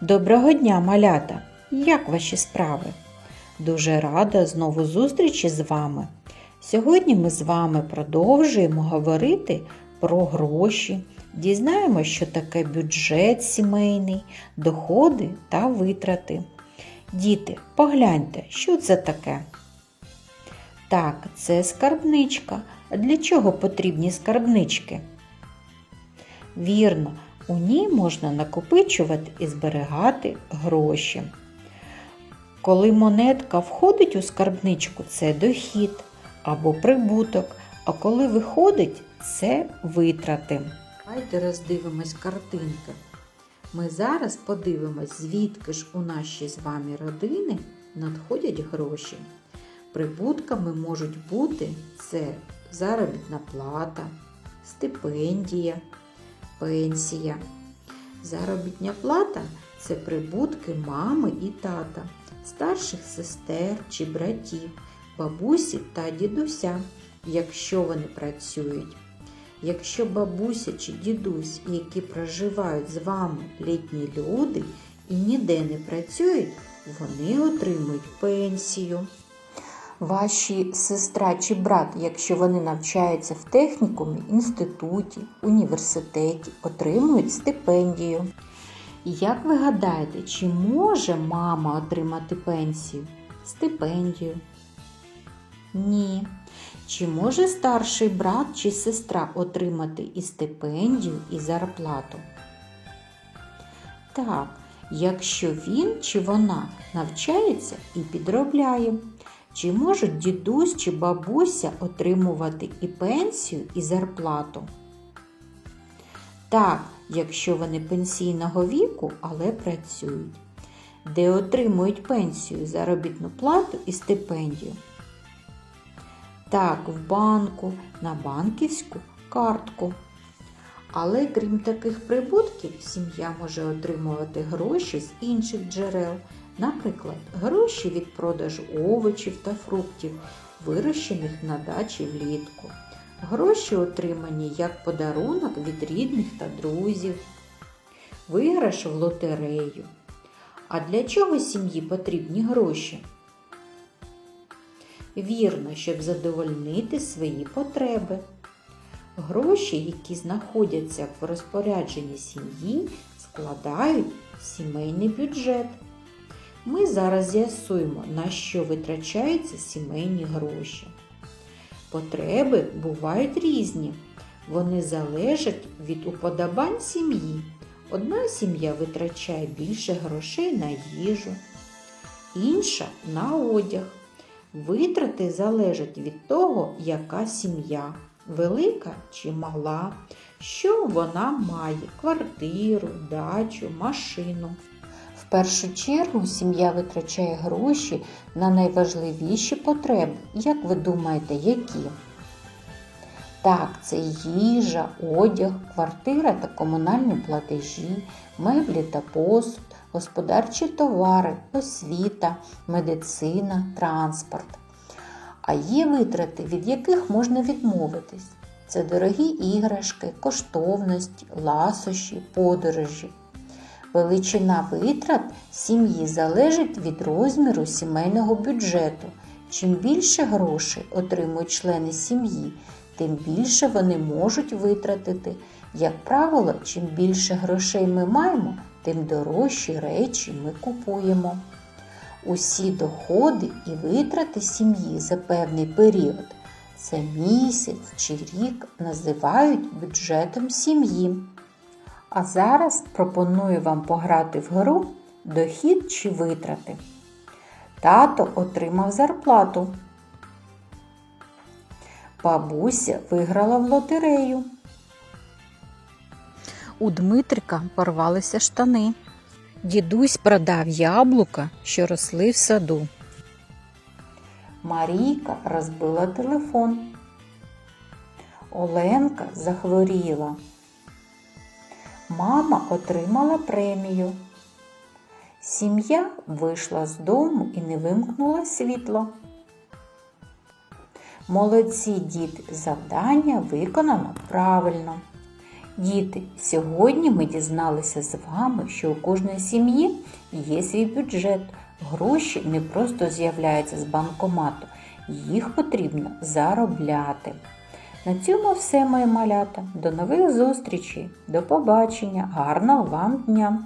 Доброго дня, малята! Як ваші справи? Дуже рада знову зустрічі з вами. Сьогодні ми з вами продовжуємо говорити про гроші, дізнаємося, що таке бюджет сімейний, доходи та витрати. Діти, погляньте, що це таке? Так, це скарбничка. Для чого потрібні скарбнички? Вірно, у ній можна накопичувати і зберігати гроші. Коли монетка входить у скарбничку, це дохід або прибуток, а коли виходить, це витрати. Давайте роздивимось картинки. Ми зараз подивимось, звідки ж у наші з вами родини надходять гроші. Прибутками можуть бути це заробітна плата, стипендія, пенсія. Заробітня плата це прибутки мами і тата, старших сестер чи братів, бабусі та дідуся, якщо вони працюють. Якщо бабуся чи дідусь, які проживають з вами літні люди і ніде не працюють, вони отримують пенсію. Ваші сестра чи брат, якщо вони навчаються в технікумі, інституті, університеті, отримують стипендію. Як ви гадаєте, чи може мама отримати пенсію? Стипендію? Ні. Чи може старший брат чи сестра отримати і стипендію, і зарплату? Так, якщо він чи вона навчається і підробляє. Чи можуть дідусь чи бабуся отримувати і пенсію, і зарплату? Так, якщо вони пенсійного віку, але працюють, де отримують пенсію, заробітну плату і стипендію. Так, в банку, на банківську картку. Але крім таких прибутків, сім'я може отримувати гроші з інших джерел. Наприклад, гроші від продажу овочів та фруктів, вирощених на дачі влітку. Гроші отримані як подарунок від рідних та друзів, виграш в лотерею. А для чого сім'ї потрібні гроші? Вірно, щоб задовольнити свої потреби. Гроші, які знаходяться в розпорядженні сім'ї, складають сімейний бюджет. Ми зараз з'ясуємо, на що витрачаються сімейні гроші. Потреби бувають різні. Вони залежать від уподобань сім'ї. Одна сім'я витрачає більше грошей на їжу, інша на одяг. Витрати залежать від того, яка сім'я велика чи мала, що вона має квартиру, дачу, машину. В першу чергу сім'я витрачає гроші на найважливіші потреби. Як ви думаєте, які? Так, це їжа, одяг, квартира та комунальні платежі, меблі та посуд, господарчі товари, освіта, медицина, транспорт. А є витрати, від яких можна відмовитись. Це дорогі іграшки, коштовності, ласощі, подорожі. Величина витрат сім'ї залежить від розміру сімейного бюджету. Чим більше грошей отримують члени сім'ї, тим більше вони можуть витратити. Як правило, чим більше грошей ми маємо, тим дорожчі речі ми купуємо. Усі доходи і витрати сім'ї за певний період це місяць чи рік називають бюджетом сім'ї. А зараз пропоную вам пограти в гру дохід чи витрати. Тато отримав зарплату. Бабуся виграла в лотерею. У Дмитрика порвалися штани. Дідусь продав яблука, що росли в саду. Марійка розбила телефон. Оленка захворіла. Мама отримала премію. Сім'я вийшла з дому і не вимкнула світло. Молодці діти, завдання виконано правильно. Діти, сьогодні ми дізналися з вами, що у кожної сім'ї є свій бюджет. Гроші не просто з'являються з банкомату, їх потрібно заробляти. На цьому все, мої малята. До нових зустрічей, до побачення, гарного вам дня!